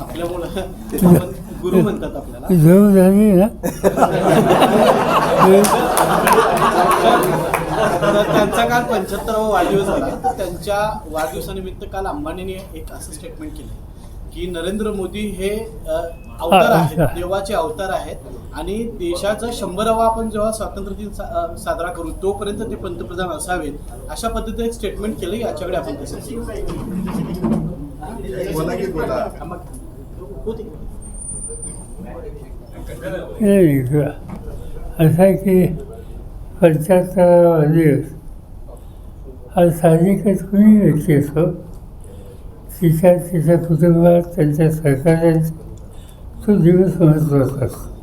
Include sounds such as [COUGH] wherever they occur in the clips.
आपल्यामुळं गुरु म्हणतात आपल्याला. जवळ झाली ना. तर त्यांचा काल पंच्याहत्तरावा वाढदिवस झाला तर त्यांच्या वाढदिवसानिमित्त काल अंबानीने एक असं स्टेटमेंट केलं की नरेंद्र मोदी हे अ, अवतार आहेत. देवाचे अवतार आहेत आणि देशाचा शंभरावा आपण जेव्हा स्वातंत्र्य दिन सा- अ, साजरा करू तोपर्यंत ते पंतप्रधान असावेत अशा पद्धतीने एक स्टेटमेंट केलं याच्याकडे आपण कसं बोला. की बोला. होते नाही का असं आहे की पंच्याहत्तरावा दिवस हा साहजिकच कुणी व्यक्ती असो? तिच्या तिच्या कुटुंबात त्यांच्या सहकार्यांचा तो दिवस महत्त्वाचा असतो.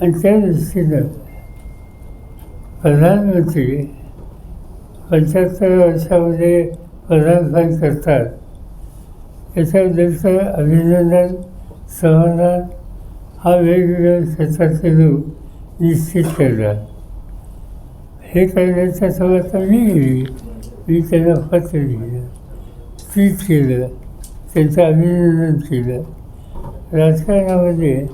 आणि त्या दृष्टीनं प्रधानमंत्री पंच्याहत्तर वर्षामध्ये प्रधानपद करतात. याच्याबद्दलचं अभिनंदन समाधान हा वेगवेगळ्या क्षेत्राचे लोक निश्चित करतात. हे करण्याच्या सोबत मी मी त्यांना पत्र लिहिलं ट्विट केलं त्यांचं अभिनंदन केलं. राजकारणामध्ये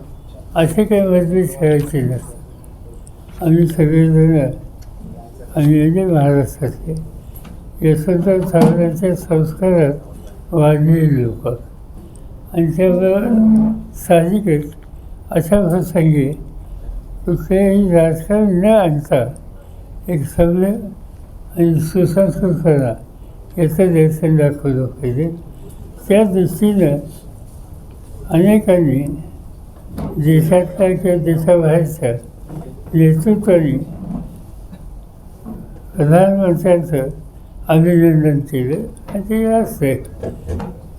असे काही मतभेद ठेवायचे नसतात. आम्ही सगळेजण आम्ही म्हणजे महाराष्ट्रातले. यशवंतराव चव्हाणांच्या संस्कारात वाढलेली लोक. आणि त्यामुळं साहजिकच अशा प्रसंगी कुठलेही राजकारण न आणता एक सभ्य आणि सुसंस्कृतपणा याचं दर्शन दाखवलं पाहिजे. त्या दृष्टीनं अनेकांनी देशातल्या किंवा देशाबाहेरच्या नेतृत्वाने प्रधानमंत्र्यांचं अभिनंदन केलं आणि ते असते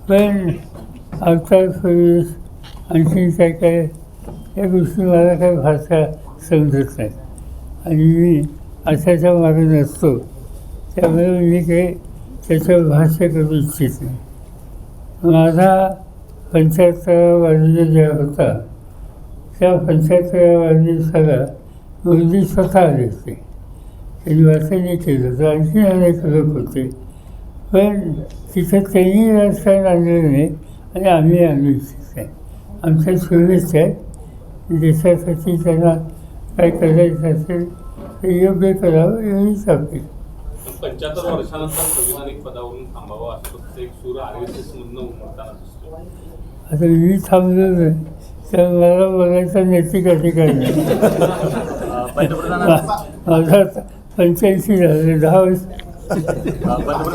पण अवतारपूर्वी आणखी काय काय या गोष्टी मला काही भाषा समजत नाही आणि मी अशाच्या मागे नसतो त्यामुळे मी काही त्याच्यावर भाष्य करू इच्छित नाही माझा पंच्याहत्तरावा वाढदिवस ज्या होता त्या पंच्याहत्तराव्या वाढदिवसाला मोदी स्वतः आले त्यांनी केलं होतं आणखी अनेक लोक होते पण तिथं त्यांनी राजकारण आणलेलं नाही आणि आम्ही आणू इच्छित नाही आमच्या शुभेच्छा आहेत देशासाठी त्यांना काय करायचं असेल ते योग्य करावं एवढीच अपेक्षा पंच्याहत्तर वर्षानंतर संविधानिक पदावरून थांबावं असं फक्त एक सूर आर एस एस मधनं उमटताना दिसतो आता मी थांबलो नाही. तर मला बोलायचं नैतिक अधिकार नाही. [LAUGHS] माझा पंच्याऐंशी झाले दहा वर्ष पंतप्रधान